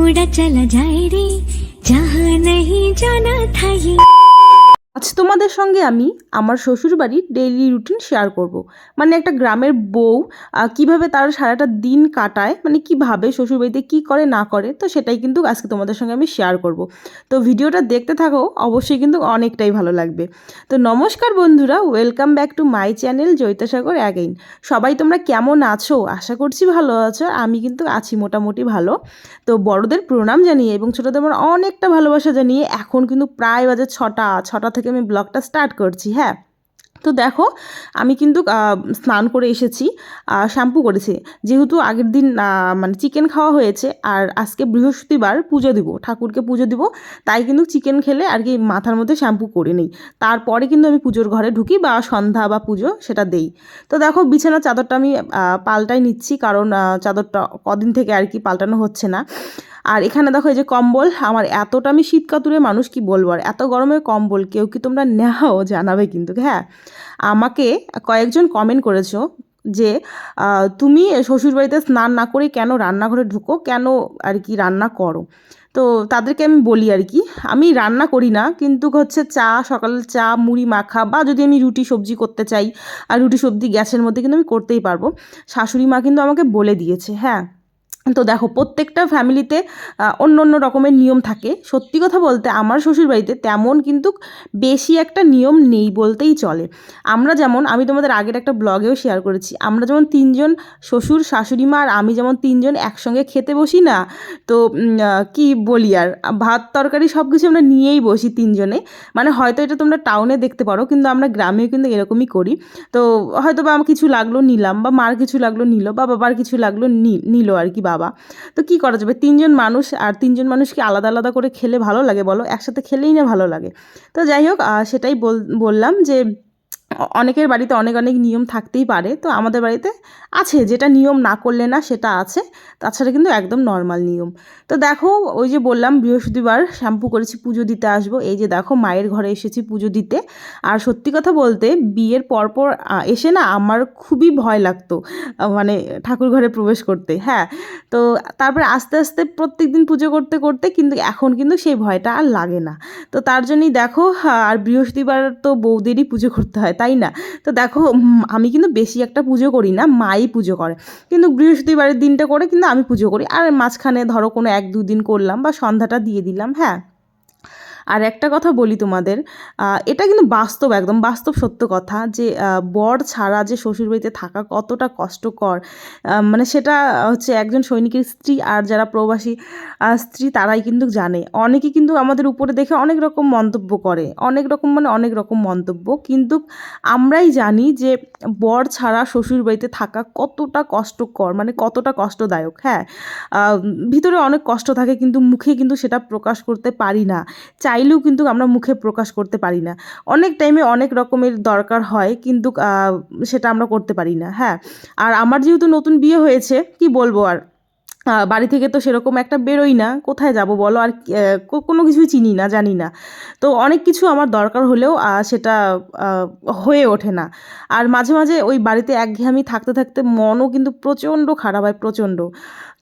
उड़ा चला जाए रे जहाँ नहीं जाना था ये। তোমাদের সঙ্গে আমি আমার শ্বশুরবাড়ির ডেইলি রুটিন শেয়ার করব। মানে একটা গ্রামের বউ কীভাবে তার সারাটা দিন কাটায় মানে কীভাবে শ্বশুরবাড়িতে কি করে, না করে, তো সেটাই কিন্তু আজকে তোমাদের সঙ্গে আমি শেয়ার করব। তো ভিডিওটা দেখতে থাকো, অবশ্যই কিন্তু অনেকটাই ভালো লাগবে তো নমস্কার বন্ধুরা welcome back to my channel Jaitasagar again সবাই তোমরা কেমন আছো আশা করছি ভালো আছো, আমি কিন্তু আছি মোটামুটি ভালো তো বড়দের প্রণাম জানিয়ে এবং ছোটোদের আমার অনেকটা ভালোবাসা জানিয়ে এখন কিন্তু প্রায় বাজে ছটা ছটা থেকে আমি ব্লগটা স্টার্ট করছি হ্যাঁ। তো দেখো, আমি কিন্তু স্নান করে এসেছি শ্যাম্পু করেছি। যেহেতু আগের দিন মানে চিকেন খাওয়া হয়েছে, আর আজকে বৃহস্পতিবার পুজো দিব, ঠাকুরকে পুজো দিব, তাই কিন্তু চিকেন খেলে আর কি মাথার মধ্যে শ্যাম্পু করে নিই। তারপরে কিন্তু আমি পুজোর ঘরে ঢুকি বা সন্ধ্যা বা পুজো সেটা দেই। তো দেখো, বিছানার চাদরটা আমি পাল্টাই নিচ্ছি, কারণ চাদরটা কদিন থেকে আর কি পাল্টানো হচ্ছে না। আর এখানে দেখো এই যে কম্বল, আমার এতটা আমি শীত কাতুরে মানুষ কি বলব? আর এত গরমে কম্বল, কেউ কি তোমরা নেও জানাবে কিন্তু হ্যাঁ? আমাকে কয়েকজন কমেন্ট করেছ যে তুমি শ্বশুরবাড়িতে স্নান না করে কেন রান্নাঘরে ঢুকো? কেন আর কি রান্না করো? তো তাদেরকে আমি বলি আর কি, আমি রান্না করি না, কিন্তু হচ্ছে চা, সকালের চা, মুড়ি মাখা, বা যদি আমি রুটি সবজি করতে চাই, আর রুটি সবজি গ্যাসের মধ্যে কিন্তু আমি করতেই পারব। শাশুড়ি মা কিন্তু আমাকে বলে দিয়েছে হ্যাঁ? তো দেখো, প্রত্যেকটা ফ্যামিলিতে অন্য অন্য রকমের নিয়ম থাকে। সত্যি কথা বলতে আমার শ্বশুরবাড়িতে তেমন কিন্তু বেশি একটা নিয়ম নেই বলতেই চলে। আমরা যেমন, আমি তোমাদের আগের একটা ব্লগেও শেয়ার করেছি, আমরা যেমন তিনজন শ্বশুর, শাশুড়ি মা আর আমি যেমন তিনজন একসঙ্গে খেতে বসি না, তো কি বলি আর? ভাত, তরকারি সব কিছু আমরা নিয়েই বসি তিনজনে। মানে হয়তো এটা তোমরা টাউনে দেখতে পারো, কিন্তু আমরা গ্রামেও কিন্তু এরকমই করি। তো হয়তো বা আমার কিছু লাগল নিলাম বা মার কিছু লাগল নিল বা বাবার কিছু লাগল নিল আর কি বাবা। তো কি করা যাবে? তিনজন মানুষ আর তিনজন মানুষকে আলাদা আলাদা করে খেলে ভালো লাগে বলো? একসাথে খেলেই না ভালো লাগে। তো যাই হোক সেটাই বল- বললাম যে অনেকের বাড়িতে অনেক অনেক নিয়ম থাকতেই পারে। তো আমাদের বাড়িতে আছে, যেটা নিয়ম না করলে না সেটা আছে। তাছাড়া কিন্তু একদম নর্মাল নিয়ম। তো দেখো, ওই যে বললাম, বৃহস্পতিবার শ্যাম্পু করেছি, পুজো দিতে আসব। এই যে দেখো, মায়ের ঘরে এসেছি পুজো দিতে। আর সত্যি কথা বলতে, বিয়ের পরপর এসে না আমার খুবই ভয় লাগতো মানে ঠাকুর ঘরে প্রবেশ করতে হ্যাঁ। তো তারপরে আস্তে আস্তে প্রত্যেক দিন পুজো করতে করতে কিন্তু এখন কিন্তু সেই ভয়টা আর লাগে না। তো তার জন্যই দেখো আর বৃহস্পতিবার তো বৌদেরই পুজো করতে হয় তাই না? তো দেখো আমি কিন্তু বেশি একটা পুজো করি না, মাই পুজো করে। কিন্তু বৃহস্পতিবারের দিনটা করে কিন্তু আমি পুজো করি। আর মাঝখানে ধরো কোনো এক দু দিন করলাম বা সন্ধ্যাটা দিয়ে দিলাম হ্যাঁ। আর একটা কথা বলি তোমাদের এটা কিন্তু বাস্তব, একদম বাস্তব সত্য কথা যে বর ছাড়া যে শ্বশুরবাড়িতে থাকা কতটা কষ্টকর। মানে সেটা হচ্ছে একজন সৈনিকের স্ত্রী আর যারা প্রবাসী স্ত্রী তারাই কিন্তু জানে। অনেকে কিন্তু আমাদের উপরে দেখে অনেক রকম মন্তব্য করে, অনেক রকম মানে অনেক রকম মন্তব্য। কিন্তু আমরাই জানি যে, বর ছাড়া শ্বশুরবাড়িতে থাকা কতটা কষ্টকর মানে কতটা কষ্টদায়ক হ্যাঁ? ভিতরে অনেক কষ্ট থাকে কিন্তু মুখে কিন্তু সেটা প্রকাশ করতে পারি না। চাইলেও কিন্তু আমরা মুখে প্রকাশ করতে পারি না। অনেক টাইমে অনেক রকমের দরকার হয় কিন্তু সেটা আমরা করতে পারি না হ্যাঁ। আর আমার যেহেতু নতুন বিয়ে হয়েছে, কি বলব আর? বাড়ি থেকে তো সেরকম একটা বেরোই না, কোথায় যাব বলো? আর কোনো কিছুই চিনি না, জানি না। তো অনেক কিছু আমার দরকার হলেও সেটা হয়ে ওঠে না। আর মাঝে মাঝে ওই বাড়িতে একঘেয়েমি থাকতে থাকতে মনও কিন্তু প্রচণ্ড খারাপ হয়, প্রচণ্ড।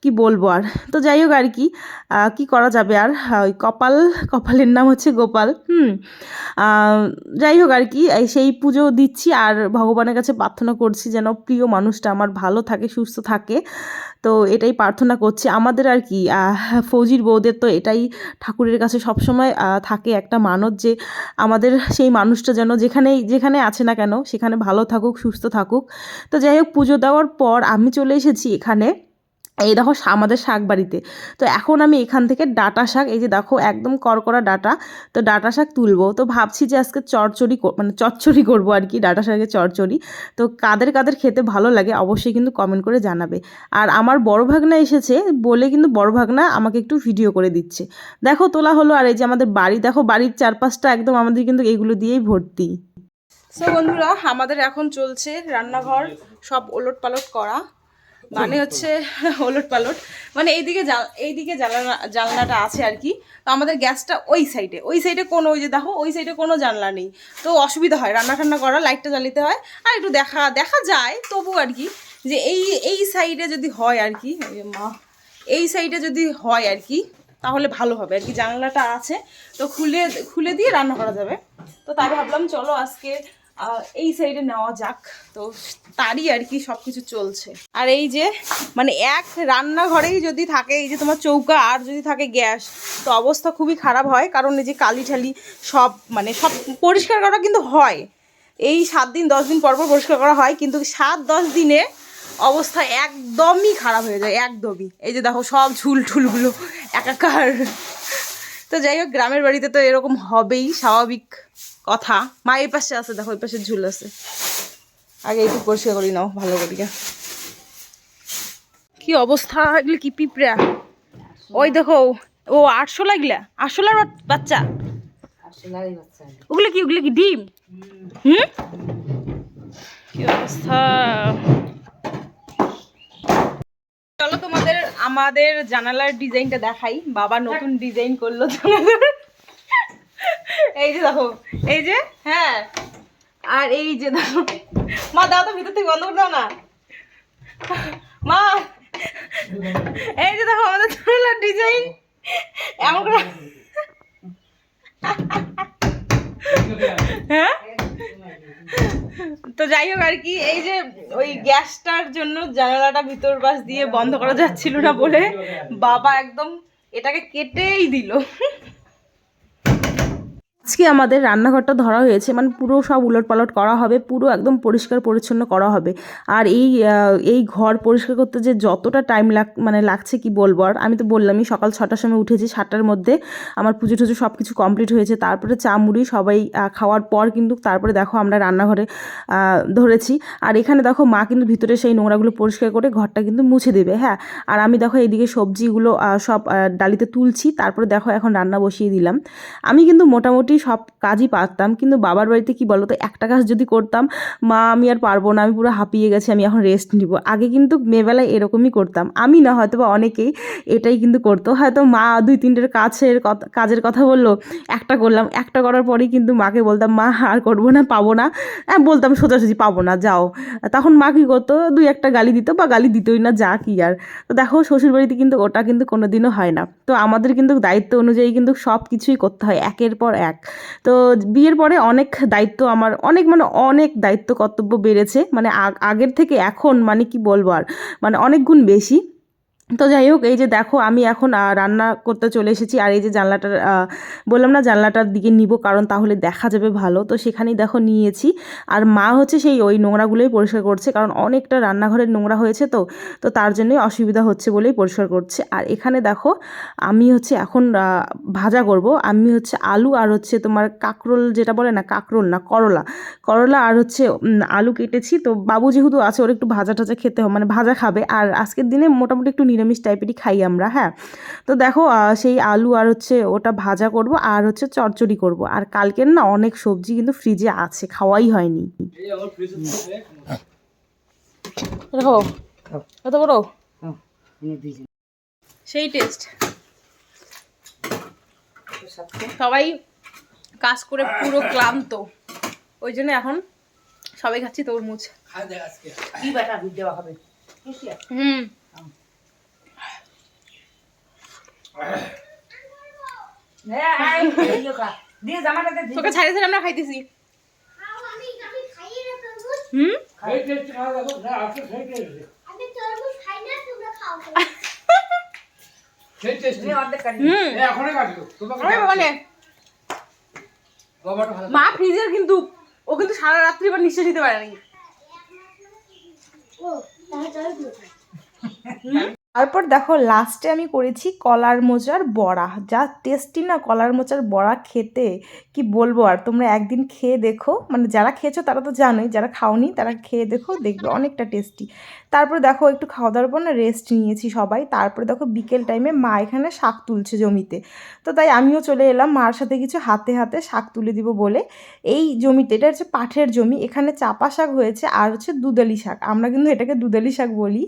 কি বলব আর? তো যাই হোক আর কি কি করা যাবে আর? ওই কপাল, কপালের নাম হচ্ছে গোপাল, হুম? যাই হোক আর কি সেই পুজো দিচ্ছি আর ভগবানের কাছে প্রার্থনা করছি যেন প্রিয় মানুষটা আমার ভালো থাকে, সুস্থ থাকে। তো এটাই প্রার্থনা করছি। আমাদের আর কি ফৌজির বউদের তো এটাই ঠাকুরের কাছে সবসময় থাকে একটা মানত যে আমাদের সেই মানুষটা যেন যেখানেই, যেখানে আছে না কেন, সেখানে ভালো থাকুক, সুস্থ থাকুক। তো যাই হোক পুজো দেওয়ার পর আমি চলে এসেছি এখানে। এই দেখো আমাদের শাক বাড়িতে তো এখন আমি এখান থেকে ডাটা শাক, এই যে দেখো একদম করকরা ডাটা, তো ডাটা শাক তুলবো। তো ভাবছি যে আজকে চচ্চড়ি কর- মানে চচ্চড়ি করব আর কি, ডাটা শাকের চচ্চড়ি তো কাদের কাদের খেতে ভালো লাগে অবশ্যই কিন্তু কমেন্ট করে জানাবে। আর আমার বড় ভাগনা এসেছে, বলে কিন্তু বড় ভাগনা আমাকে একটু ভিডিও করে দিচ্ছে। দেখো তোলা হলো আর এই যে আমাদের বাড়ি, দেখো বাড়ির চারপাশটা একদম আমাদের কিন্তু এগুলো দিয়েই ভর্তি। সো বন্ধুরা, আমাদের এখন চলছে রান্নাঘর, সব ওলট পালট করা। মানে হচ্ছে ওলট পালট। মানে এইদিকে এইদিকে জানলা জানলাটা আছে আর কি। তো আমাদের গ্যাসটা ওই সাইডে। ওই সাইডে কোনো ওই যে দেখো ওই সাইডে কোনো জানলা নেই। তো অসুবিধা হয় রান্না টান্না করা লাইটটা জ্বালিতে হয়। আর একটু দেখা দেখা যায় তবু আর কি যে এই এই সাইডে যদি হয় আর কি মা এই সাইডে যদি হয় আর কি তাহলে ভালো হবে। আর কি জানলাটা আছে তো খুলে খুলে দিয়ে রান্না করা যাবে। তো তাই ভাবলাম চলো আজকে এই সাইডে নেওয়া যাক। তো তারই আর কি সব কিছু চলছে। আর এই যে মানে এক রান্নাঘরেই যদি থাকে, এই যে তোমার চৌকা আর যদি থাকে গ্যাস, তো অবস্থা খুবই খারাপ হয়। কারণ এই যে কালি ঠালি সব মানে সব পরিষ্কার করা কিন্তু হয়। এই সাত দিন, দশ দিন পর পর পরিষ্কার করা হয়। কিন্তু সাত, দশ দিনে অবস্থা একদমই খারাপ হয়ে যায়, একদমই। এই যে দেখো, সব ঝুল ঠুলগুলো একাকার। তো যাই হোক, গ্রামের বাড়িতে তো এরকম হবেই, স্বাভাবিক। কথা। মা এই পাশে আছে দেখো এই পাশে ঝুল আছে। আগে একটু পরিষ্কার করি নাও ভালো করিয়া কি অবস্থা এগুলো কি পিঁপড়া? ওই দেখো ও আটশো লাগলা আটশোলার বাচ্চা। ওগুলো কি ওগুলো কি ডিম? হুম? কি অবস্থা? চলো তোমাদের আমাদের জানালার ডিজাইনটা দেখাই। বাবা নতুন ডিজাইন করল জানালার এই যে দেখো, এই যে হ্যাঁ। আর এই যে দেখো, মা, দাও তো ভিতর থেকে বন্ধ করে দাও না। মা, এই যে দেখো, আমাদের জানালার ডিজাইন এমন করে হ্যাঁ? তো যাই হোক আর কি, এই যে ওই গ্যাসটার জন্য জানালাটা ভিতর বাস দিয়ে বন্ধ করা যাচ্ছিল না বলে বাবা একদম এটাকে কেটেই দিল। আজকে আমাদের রান্নাঘরটা ধরা হয়েছে মানে পুরো সব উলট পালট করা হবে, পুরো একদম পরিষ্কার পরিচ্ছন্ন করা হবে। আর এই এই ঘর পরিষ্কার করতে যে যতটা টাইম লাগ মানে লাগছে কি বলব? আর আমি তো বললামই, সকাল ছটার সময় উঠেছি, সাতটার মধ্যে আমার পুজো টুজো সব কিছু কমপ্লিট হয়েছে। তারপরে চা, মুড়ি সবাই খাওয়ার পর কিন্তু তারপরে দেখো আমরা রান্নাঘরে ধরেছি। আর এখানে দেখো মা কিন্তু ভিতরে সেই নোংরাগুলো পরিষ্কার করে ঘরটা কিন্তু মুছে দেবে হ্যাঁ। আর আমি দেখো এইদিকে সবজিগুলো সব ডালিতে তুলছি, তারপরে দেখো এখন রান্না বসিয়ে দিলাম। আমি কিন্তু মোটামুটি সব কাজই পারতাম। কিন্তু বাবার বাড়িতে কি বলো তো একটা কাজ যদি করতাম, মা, আমি আর পারব না, আমি পুরো হাঁপিয়ে গেছি, আমি এখন রেস্ট নিব। আগে কিন্তু মেয়েবেলায় এরকমই করতাম। আমি না হয়তো বা অনেকেই এটাই কিন্তু করতো। হয়তো মা দুই তিনটের কাছের কাজের কথা বলল, একটা করলাম, একটা করার পরেই কিন্তু মাকে বলতাম, মা, আর করব না, পাবো না। হ্যাঁ বলতাম, সোজাসুজি পাবো না, যাও। তখন মা কী করতো, দুই একটা গালি দিত বা গালি দিতই না, যা কি আর। তো দেখো, শ্বশুরবাড়িতে কিন্তু ওটা কিন্তু কোনোদিনও হয় না। তো আমাদের কিন্তু দায়িত্ব অনুযায়ী কিন্তু সব কিছুই করতে হয়, একের পর এক। তো বিয়ের পরে অনেক দায়িত্ব আমার, অনেক মানে অনেক দায়িত্ব কর্তব্য বেড়েছে। মানে আগ- আগের থেকে এখন মানে কি বলব আর? মানে অনেক গুণ বেশি। তো যাই হোক, এই যে দেখো, আমি এখন রান্না করতে চলে এসেছি। আর এই যে জানলাটার বললাম না জানলাটার দিকে নিব, কারণ তাহলে দেখা যাবে ভালো। তো সেখানেই দেখো নিয়েছি। আর মা হচ্ছে সেই ওই নোংরাগুলোই পরিষ্কার করছে, কারণ অনেকটা রান্নাঘরের নোংরা হয়েছে তো তো তার জন্যই অসুবিধা হচ্ছে বলেই পরিষ্কার করছে। আর এখানে দেখো, আমি হচ্ছে এখন ভাজা করব। আমি হচ্ছে আলু আর হচ্ছে তোমার কাকরোল যেটা বলে না, কাকরোল না, করলা। করলা আর হচ্ছে আলু কেটেছি। তো বাবু যেহেতু আছে, ওর একটু ভাজা টাজা খেতে হবে মানে ভাজা খাবে। আর আজকের দিনে মোটামুটি একটু নিরামিষ টাইপেরই খাই আমরা হ্যাঁ? তো দেখো সেই আলু আর হচ্ছে ওটা ভাজা করব আর হচ্ছে চচ্চড়ি করব। আর কালকের না অনেক সবজি কিন্তু ফ্রিজে আছে খাওয়াই হয়নি। দেখো কত বড়? সেই টেস্ট সবাই কাজ করে পুরো ক্লান্ত। ওই জন্য এখন সবাই খাচ্ছি তরমুজ কি বেটা দেওয়া হবে? হুম দিয়ে জামাটাতে দিয়ে তোকে ছাড়ে ছাড়ে আমরা খাইতেছি হুম সেই টেস্ট খাওয়া দেখো না আছে সেই টেস্ট আমি তরমুজ খাই না তোমরা খাও সেই টেস্ট তুমি অর্ধেক কাটি হুম। এখনই কাটি তোমাকে ওরে বাবা নে। বাবাটা ভালো মা ফ্রিজের কিন্তু ও কিন্তু সারা রাত্রি এবার নিঃশ্বাস নিতে পারেনি ও তারপর দেখো লাস্টে আমি করেছি কলার মোচার বড়া। যা টেস্টি না কলার মোচার বড়া খেতে, কি বলব আর? তোমরা একদিন খেয়ে দেখো। মানে যারা খেয়েছো তারা তো জানোই, যারা খাওনি তারা খেয়ে দেখো, দেখবে অনেকটা টেস্টি তারপর দেখো একটু খাওয়া দাওয়ার পর না রেস্ট নিয়েছি সবাই। তারপরে দেখো বিকেল টাইমে মা এখানে শাক তুলছে জমিতে। তো তাই আমিও চলে এলাম মার সাথে কিছু হাতে হাতে শাক তুলে দিব বলে। এই জমিতে, এটা হচ্ছে পাঠের জমি। এখানে চাপা শাক হয়েছে আর হচ্ছে দুদালি শাক। আমরা কিন্তু এটাকে দুদালি শাক বলি।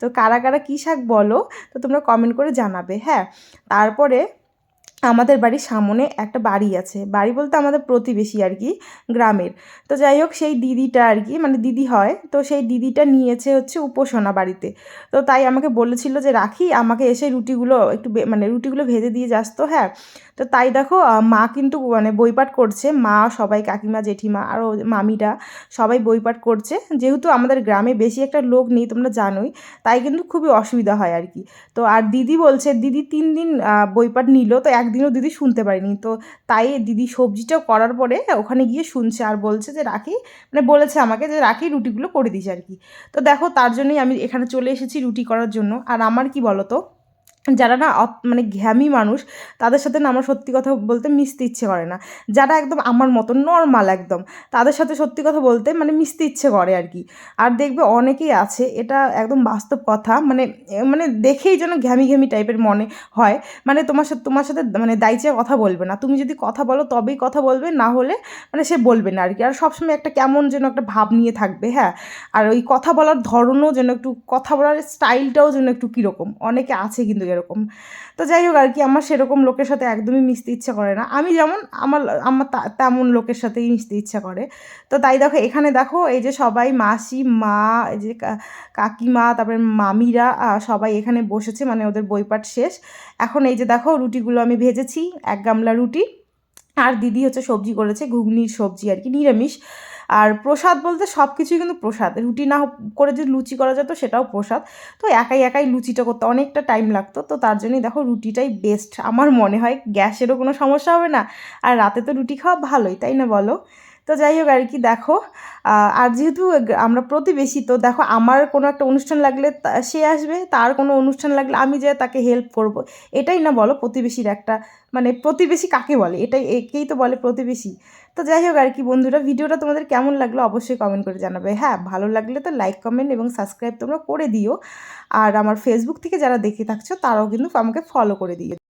তো কারা কারা কী শাক বলো তো তোমরা কমেন্ট করে জানাবে হ্যাঁ? তারপরে আমাদের বাড়ির সামনে একটা বাড়ি আছে। বাড়ি বলতে আমাদের প্রতিবেশী আর কি, গ্রামের। তো যাই হোক, সেই দিদিটা আর কি মানে দিদি হয়, তো সেই দিদিটা নিয়েছে হচ্ছে উপাসনা বাড়িতে। তো তাই আমাকে বলেছিল যে, রাখি, আমাকে এসে রুটিগুলো একটু মানে রুটিগুলো ভেজে দিয়ে যাস তো হ্যাঁ? তো তাই দেখো মা কিন্তু মানে বইপাঠ করছে। মা, সবাই কাকিমা, জেঠিমা আরও মামিরা সবাই বইপাঠ করছে। যেহেতু আমাদের গ্রামে বেশি একটা লোক নেই, তোমরা জানোই, তাই কিন্তু খুবই অসুবিধা হয় আর কি। তো আর দিদি বলছে, দিদি তিন দিন বইপাঠ নিল। তো একদিনও দিদি শুনতে পারিনি। তো তাই দিদি সবজিটা করার পরে ওখানে গিয়ে শুনছে আর বলছে যে, রাখি মানে বলেছে আমাকে যে, রাখি রুটিগুলো করে দিস আর কি। তো দেখো তার জন্যই আমি এখানে চলে এসেছি রুটি করার জন্য। আর আমার কি বলো তো যারা না মানে ঘ্যামি মানুষ, তাদের সাথে না আমার সত্যি কথা বলতে মিশতে ইচ্ছে করে না। যারা একদম আমার মতো নর্মাল একদম, তাদের সাথে সত্যি কথা বলতে মানে মিশতে ইচ্ছে করে আর কি। আর দেখবে অনেকেই আছে, এটা একদম বাস্তব কথা মানে মানে দেখেই যেন ঘ্যামি ঘ্যামি টাইপের মনে হয়। মানে তোমার সাথে তোমার সাথে মানে দাইচে কথা বলবে না। তুমি যদি কথা বলো, তবেই কথা বলবে, না হলে মানে সে বলবে না আর কি। আর সবসময় একটা কেমন যেন একটা ভাব নিয়ে থাকবে হ্যাঁ? আর ওই কথা বলার ধরনও যেন একটু, কথা বলার স্টাইলটাও যেন একটু কীরকম। অনেকে আছে কিন্তু এরকম তো যাই হোক আর কি আমার সেরকম লোকের সাথে একদমই মিশতে ইচ্ছা করে না। আমি যেমন আমার আমার তেমন লোকের সাথেই মিশতে ইচ্ছা করে। তো তাই দেখো, এখানে দেখো এই যে সবাই মাসি, মা, এই যে কাকিমা, তারপরে মামিরা সবাই এখানে বসেছে মানে ওদের বইপাঠ শেষ। এখন এই যে দেখো রুটিগুলো আমি ভেজেছি, এক গামলা রুটি। আর দিদি হচ্ছে সবজি করেছে, ঘুগনির সবজি আর কি নিরামিষ। আর প্রসাদ বলতে সব কিছুই কিন্তু প্রসাদ। রুটি না করে যদি লুচি করা যেত সেটাও প্রসাদ। তো একাই একাই লুচিটা করতে অনেকটা টাইম লাগতো। তো তার জন্যই দেখো রুটিটাই বেস্ট আমার মনে হয়। গ্যাসেরও কোনো সমস্যা হবে না। আর রাতে তো রুটি খাওয়া ভালোই, তাই না বলো? তো যাই হোক আর কি দেখো। আর যেহেতু আমরা প্রতিবেশী, তো দেখো আমার কোনো একটা অনুষ্ঠান লাগলে সে আসবে। তার কোনো অনুষ্ঠান লাগলে আমি যে তাকে হেল্প করব। এটাই না বলো প্রতিবেশীর একটা মানে প্রতিবেশী কাকে বলে? এটাই একেই তো বলে প্রতিবেশী। তো যাই হোক আর কি বন্ধুরা, ভিডিওটা তোমাদের কেমন লাগল অবশ্যই কমেন্ট করে জানাবে। হ্যাঁ ভালো লাগলে তো লাইক কমেন্ট এবং সাবস্ক্রাইব তোমরা করে দিও। আর আমার ফেসবুক থেকে যারা দেখে থাকছো, তারাও কিন্তু আমাকে ফলো করে দিও।